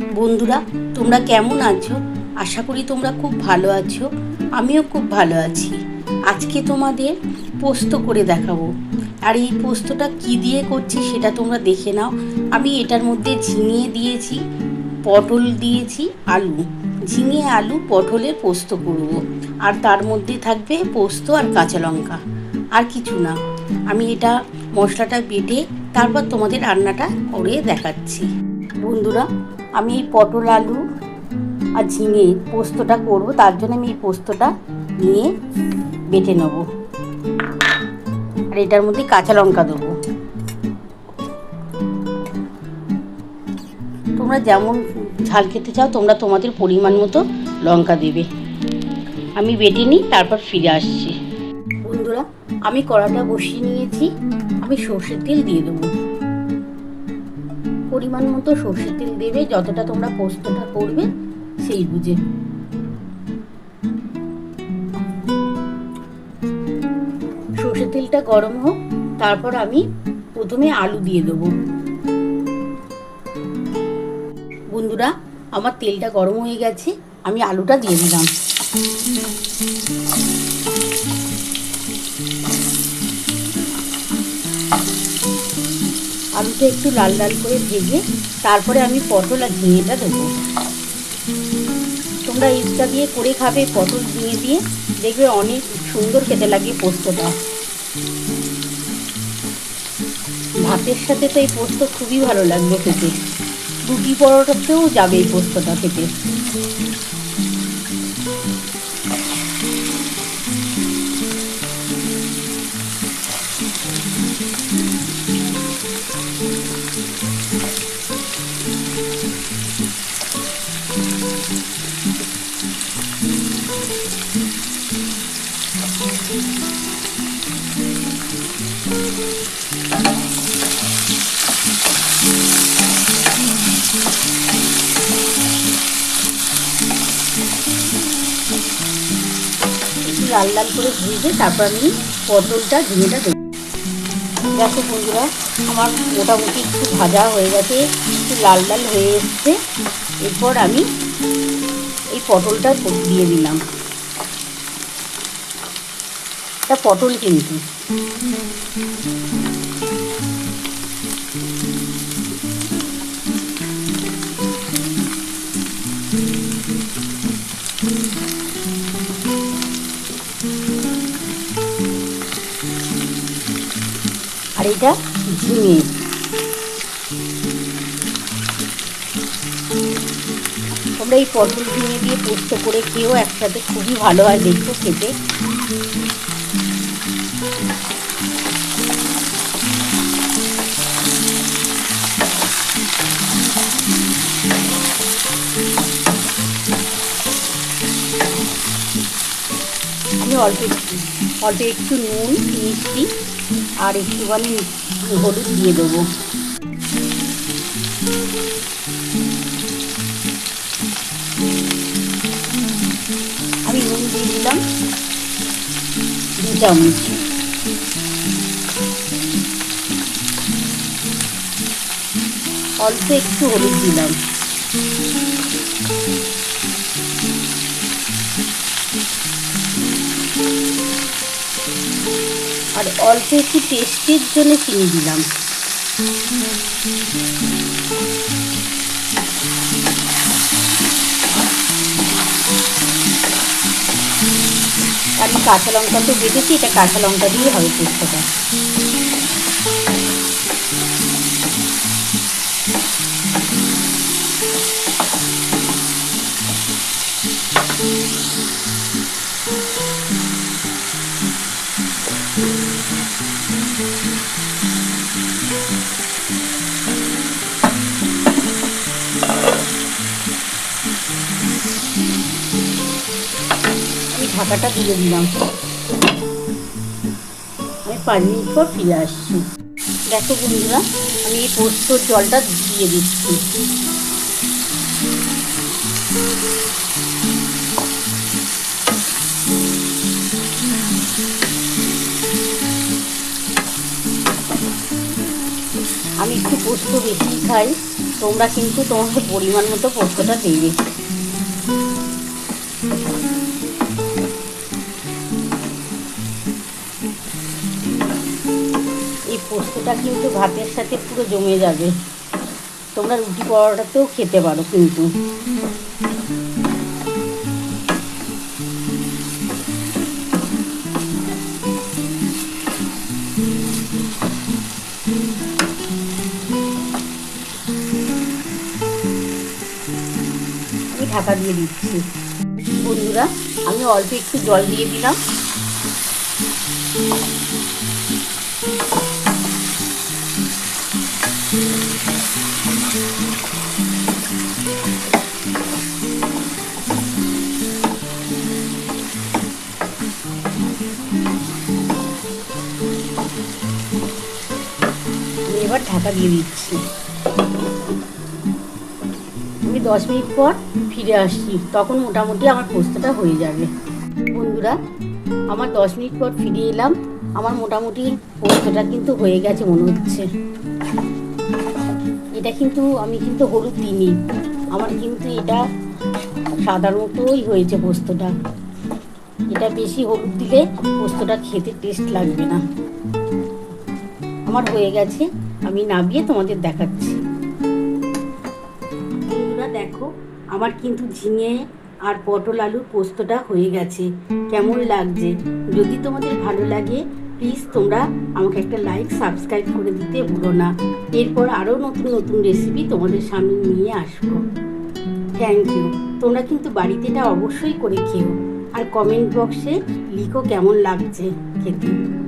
বন্ধুরা, তোমরা কেমন আছো? আশা করি তোমরা খুব ভালো আছো, আমিও খুব ভালো আছি। আজকে তোমাদের পোস্ত করে দেখাবো। আর এই পোস্তটা কি দিয়ে করছি সেটা তোমরা দেখে নাও। আমি এটার মধ্যে ঝিঙে দিয়েছি, পটল দিয়েছি, আলু। ঝিঙে, আলু, পটলের পোস্ত করব। আর তার মধ্যে থাকবে পোস্ত আর কাঁচা লঙ্কা। আর কিছু না। আমি এটা মশলাটা বেটে তারপর তোমাদের রান্নাটা করে দেখাচ্ছি। বন্ধুরা আমি এই পটল, আলু আর ঝিঙে পোস্তটা করব। তার জন্য আমি এই পোস্তটা নিয়ে বেটে নেব। আর এটার মধ্যে কাঁচা লঙ্কা দেবো। তোমরা যেমন ঝাল খেতে চাও, তোমরা তোমাদের পরিমাণ মতো লঙ্কা দেবে। আমি বেটে নিই, তারপর ফিরে আসছি। বন্ধুরা, আমি কড়াটা বসিয়ে নিয়েছি। আমি সর্ষের তেল দিয়ে দেবো। পরিমাণ মতো সর্ষের তেল দেবে, যতটা তোমরা পোস্তটা করবে সেই বুঝে সর্ষের তেলটা গরম হোক, তারপর আমি প্রথমে আলু দিয়ে দেবো। বন্ধুরা, আমার তেলটা গরম হয়ে গেছে, আমি আলুটা দিয়ে দিলাম। আলুটা একটু লাল লাল করে ভেজে তারপরে আমি পটল আর ঝিঙেটা দেবো। তোমরা ইস্টা দিয়ে করে খাবে, পটল, ঝিঙে দিয়ে। দেখবে অনেক সুন্দর খেতে লাগে পোস্তটা। ভাতের সাথে তো এই পোস্ত খুবই ভালো লাগবে খেতে। রুটি পরোটাতেও যাবে এই পোস্তটা খেতে। লাল লাল করে ভেজে তারপর আমি পটলটা ঝিঙেটা দেবো। দেখো বন্ধুরা, আমার মোটামুটি একটু ভাজা হয়ে গেছে, একটু লাল লাল হয়ে এসছে। এরপর আমি এই পটলটা দিয়ে দিলাম। পটল কিন্তু। আর এটা ঝিঙে তোমরা এই পটল ঝিঙে দিয়ে পোস্ত করে খেয়েও একসাথে খুবই ভালো হয় দেখো খেতে। আমি অল্প অল্প একটু নুন, মিষ্টি আর একটু একটুখানি হলুদ দিয়ে দেবো। আমি নুন দিয়ে দিলাম, দু চামচ। অল্প একটু হলুদ দিলাম। আর অল্প একটু টেস্টের জন্য চিনি দিলাম। আমি কাঁচা লঙ্কা তো বেটেছি, এটা কাঁচা লঙ্কা দিয়ে হবে পোস্তটা। ঢাকাটা তুলে দিলাম। আমি পাঁচ মিনিট পর ফিরে আসছি। দেখো বন্ধুরা, আমি এই পোস্তর জলটা দিয়ে দিচ্ছি। আমি একটু পোস্ত বেশি খাই, তোমরা কিন্তু তোমাদের পরিমাণ মতো পোস্তটা দেবে এই কিন্তু ভাতের সাথে পুরো জমে যাবে। তোমরা রুটি পরোটাতেও খেতে পারো কিন্তু। ঢাকা দিয়ে দিচ্ছি। বন্ধুরা, আমি অল্প একটু জল দিয়ে দিলাম। এবার ঢাকা দিয়ে দিচ্ছি। আমি দশ মিনিট পর ফিরে আসছি। তখন মোটামুটি আমার পোস্তটা হয়ে যাবে। বন্ধুরা, আমার দশ মিনিট পর ফিরে এলাম। আমার মোটামুটি পোস্তটা কিন্তু হয়ে গেছে মনে হচ্ছে। এটা কিন্তু আমি কিন্তু হলুদ দিইনি। আমার কিন্তু এটা সাধারণতই হয়েছে পোস্তটা এটা বেশি হলুদ দিলে পোস্তটা খেতে টেস্ট লাগবে না। আমার হয়ে গেছে আমি নামিয়ে তোমাদের দেখাচ্ছি। বন্ধুরা দেখো, আমার কিন্তু ঝিঙে আর পটল আলুর পোস্তটা হয়ে গেছে। কেমন লাগছে? যদি তোমাদের ভালো লাগে প্লিজ তোমরা আমাকে একটা লাইক সাবস্ক্রাইব করে দিতে ভুলো না। এরপর আরও নতুন নতুন রেসিপি তোমাদের সামনে নিয়ে আসব। থ্যাংক ইউ তোমরা কিন্তু বাড়িতে এটা অবশ্যই করে খেও। আর কমেন্ট বক্সে লিখো কেমন লাগছে খেতে।